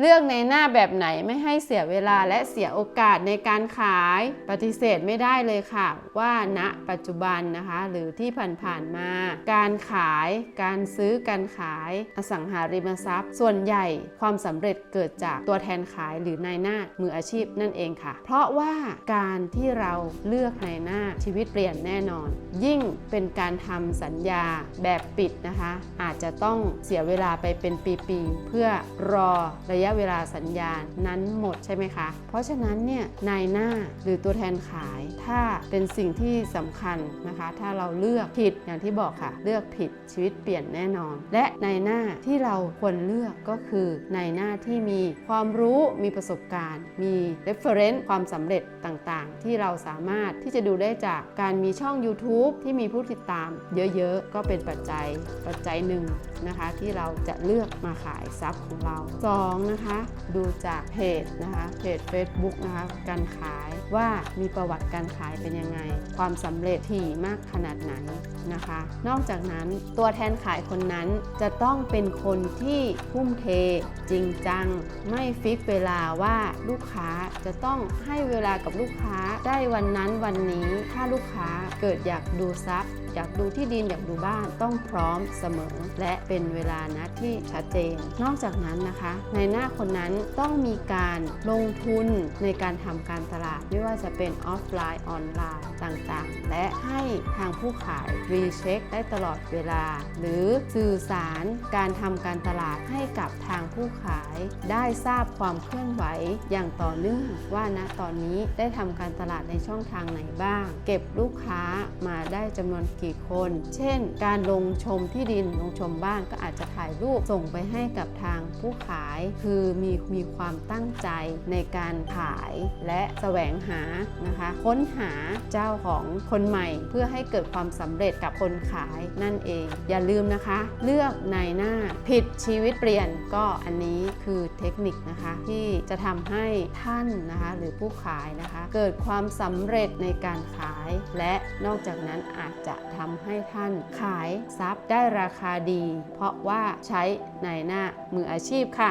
เลือกในหน้าแบบไหนไม่ให้เสียเวลาและเสียโอกาสในการขาย ปฏิเสธไม่ได้เลยค่ะ ว่าณปัจจุบันนะคะ หรือที่ผ่านๆมา การขาย การซื้อการขายอสังหาริมทรัพย์ ส่วนใหญ่ความสำเร็จเกิดจากตัวแทนขายหรือนายหน้ามืออาชีพนั่นเองค่ะ เพราะว่าการที่เราเลือกนายหน้าชีวิตเปลี่ยนแน่นอน ยิ่งเป็นการทำสัญญาแบบปิดนะคะ อาจจะต้องเสียเวลาไปเป็นปีๆเพื่อรอระยะเวลาสัญญานั้นหมดใช่ไหมคะ เพราะฉะนั้นเนี่ยนายหน้าหรือตัวแทนขาย ถ้าเป็นสิ่งที่สำคัญนะคะ ถ้าเราเลือกผิดอย่างที่บอกค่ะ เลือกผิดชีวิตเปลี่ยนแน่นอน และนายหน้าที่เราควรเลือกก็คือนายหน้าที่มีความรู้มีประสบการณ์ มี reference ความสำเร็จต่างๆ ที่เราสามารถที่จะดูได้จากการมีช่อง YouTube ที่มีผู้ติดตาม เยอะๆ ก็เป็นปัจจัยปัจจัยหนึ่งนะคะ ที่เราจะเลือกมาขายทรัพย์ของเรา2นะคะดูจากเพจนะคะเพจ Facebook นะคะการขายว่ามีประวัติการขายเป็นยังไง ความสำเร็จถี่มากขนาดไหนนะคะ นอกจากนั้นตัวแทนขายคนนั้นจะต้องเป็นคนที่ทุ่มเทจริงจัง ไม่ฟิกเวลาว่าลูกค้าจะต้องให้เวลากับลูกค้าได้วันนั้นวันนี้ถ้าลูกค้าเกิดอยากดูทรัพย์ อยากดูที่ดินอยากดูบ้านต้องพร้อมเสมอ และเป็นเวลานะที่ชัดเจน นอกจากนั้นนะคะในหน้าคนนั้นต้องมีการลงทุนในการทำการตลาด ไม่ว่าจะเป็นออฟไลน์ออนไลน์ต่างๆ และให้ทางผู้ขายรีเช็คได้ตลอดเวลา หรือสื่อสารการทำการตลาดให้กับทางผู้ขาย ได้ทราบความเคลื่อนไหวอย่างต่อเนื่องว่าณตอนนี้ได้ทำการตลาดในช่องทางไหนบ้าง เก็บลูกค้ามาได้จำนวนกี่คน เช่น การลงชมที่ดินลงชมบ้านก็อาจจะถ่ายรูปส่งไปให้กับทางผู้ขาย คือมีมีความตั้งใจในการขายและแสวงหานะคะ ค้นหาเจ้าของคนใหม่ เพื่อให้เกิดความสำเร็จกับคนขายนั่นเอง อย่าลืมนะคะ เลือกนายหน้าผิดชีวิตเปลี่ยนก็อันนี้คือเทคนิคนะคะ ที่จะทำให้ท่านนะคะหรือผู้ขายนะคะ เกิดความสำเร็จในการขาย และนอกจากนั้นอาจจะททำให้ท่านขายทรัพย์ได้ราคาดี เพราะว่าใช้ในหน้ามืออาชีพค่ะ